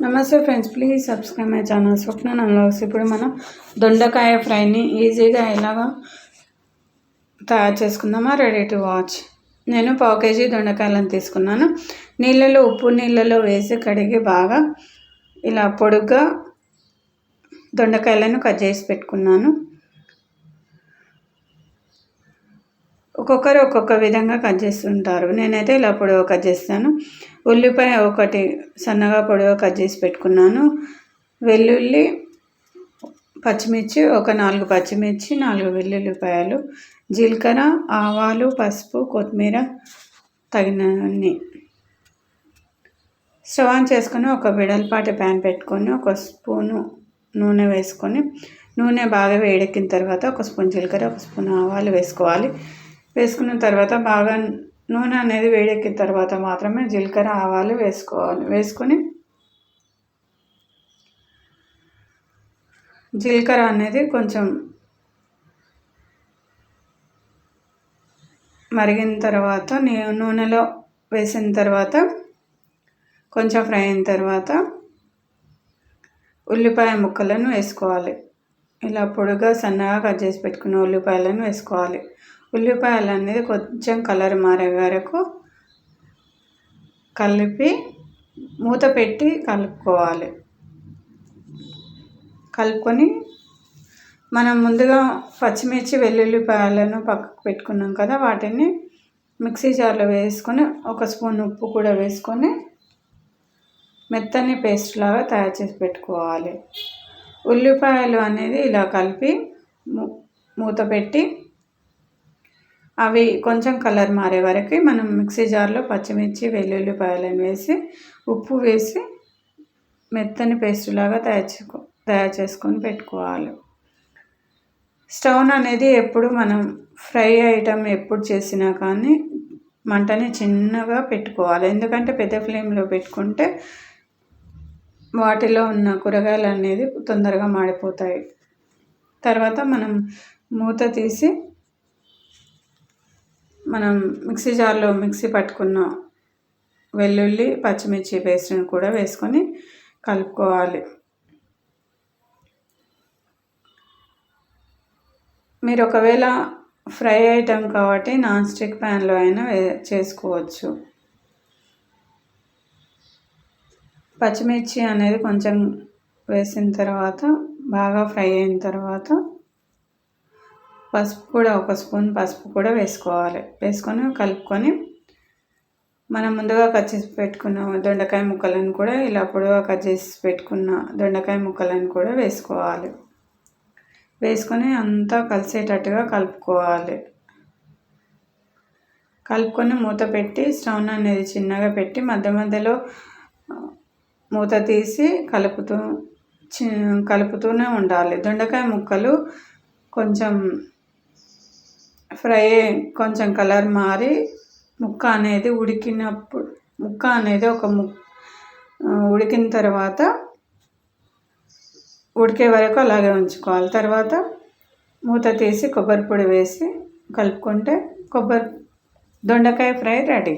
నమస్తే friends please subscribe my channel Swapna నన్లాగ్స్ ఇప్పుడు మనం దొండకాయ ఫ్రైని ఈజీగా ఎలాగా తయారు చేసుకుందామా? రెడీ టు వాచ్ నేను పావు కేజీ దొండకాయలను తీసుకున్నాను. నీళ్ళలో ఉప్పు నీళ్ళలో వేసి కడిగి బాగా ఇలా పొడుగ్గా దొండకాయలను కట్ చేసి పెట్టుకున్నాను. ఒక్కొక్కరు ఒక్కొక్క విధంగా కట్ చేస్తుంటారు. నేనైతే ఇలా పొడవు కట్ చేస్తాను. ఉల్లిపాయ ఒకటి సన్నగా పొడవు కట్ చేసి పెట్టుకున్నాను. వెల్లుల్లి పచ్చిమిర్చి ఒక నాలుగు పచ్చిమిర్చి నాలుగు వెల్లుల్లిపాయలు జీలకర్ర ఆవాలు పసుపు కొత్తిమీర తగినన్ని. స్టవ్ ఆన్ చేసుకొని ఒక విడల్పాటి ప్యాన్ పెట్టుకొని ఒక స్పూను నూనె వేసుకొని నూనె బాగా వేడెక్కిన తర్వాత ఒక స్పూన్ జీలకర్ర ఒక స్పూన్ ఆవాలు వేసుకోవాలి. వేసుకున్న తర్వాత బాగా నూనె అనేది వేడెక్కిన తర్వాత మాత్రమే జీలకర్ర ఆవాలు వేసుకోవాలి. వేసుకొని జీలకర్ర అనేది కొంచెం మరిగిన తర్వాత నూనెలో వేసిన తర్వాత కొంచెం ఫ్రై అయిన తర్వాత ఉల్లిపాయ ముక్కలను వేసుకోవాలి. ఇలా పొడుగా సన్నగా కట్ చేసి పెట్టుకున్న ఉల్లిపాయలను వేసుకోవాలి. ఉల్లిపాయలు అనేది కొంచెం కలర్ మారే వరకు కలిపి మూత పెట్టి కలుపుకోవాలి. కలుపుకొని మనం ముందుగా పచ్చిమిర్చి వెల్లుల్లిపాయలను పక్కకు పెట్టుకున్నాం కదా వాటిని మిక్సీ జార్లో వేసుకొని ఒక స్పూన్ ఉప్పు కూడా వేసుకొని మెత్తని పేస్ట్ లాగా తయారు చేసి పెట్టుకోవాలి. ఉల్లిపాయలు అనేది ఇలా కలిపి మూత పెట్టి అవి కొంచెం కలర్ మారే వరకు మనం మిక్సీ జార్లో పచ్చిమిర్చి వెల్లుల్లిపాయలను వేసి ఉప్పు వేసి మెత్తని పేస్ట్ లాగా తయారు తయారు చేసుకొని పెట్టుకోవాలి. స్టవ్ అనేది ఎప్పుడు మనం ఫ్రై ఐటమ్ ఎప్పుడు చేసినా కానీ మంటని చిన్నగా పెట్టుకోవాలి. ఎందుకంటే పెద్ద ఫ్లేమ్లో పెట్టుకుంటే వాటిలో ఉన్న కూరగాయలు అనేది తొందరగా మాడిపోతాయి. తర్వాత మనం మూత తీసి మనం మిక్సీ జార్లో మిక్సీ పట్టుకున్న వెల్లుల్లి పచ్చిమిర్చి పేస్ట్ని కూడా వేసుకొని కలుపుకోవాలి. మీరు ఒకవేళ ఫ్రై ఐటెం కాబట్టి నాన్ స్టిక్ ప్యాన్లో అయినా వే చేసుకోవచ్చు. పచ్చిమిర్చి అనేది కొంచెం వేసిన తర్వాత బాగా ఫ్రై అయిన తర్వాత పసుపు కూడా ఒక స్పూన్ పసుపు కూడా వేసుకోవాలి. వేసుకొని కలుపుకొని మనం ముందుగా కట్ చేసి పెట్టుకున్న దొండకాయ ముక్కలను కూడా ఇలా పొడవుగా కట్ చేసి పెట్టుకున్న దొండకాయ ముక్కలను కూడా వేసుకోవాలి. వేసుకొని అంతా కలిసేటట్టుగా కలుపుకోవాలి. కలుపుకొని మూత పెట్టి స్టవ్ అనేది చిన్నగా పెట్టి మధ్య మధ్యలో మూత తీసి కలుపుతూ కలుపుతూనే ఉండాలి. దొండకాయ ముక్కలు కొంచెం ఫ్రై కొంచెం కలర్ మారి ముక్క అనేది ఉడికినప్పుడు ముక్క అనేది ఒక ము ఉడికిన తర్వాత ఉడికే వరకు అలాగే ఉంచుకోవాలి. తర్వాత మూత తీసి కొబ్బరి పొడి వేసి కలుపుకుంటే కొబ్బరి దొండకాయ ఫ్రై రెడీ.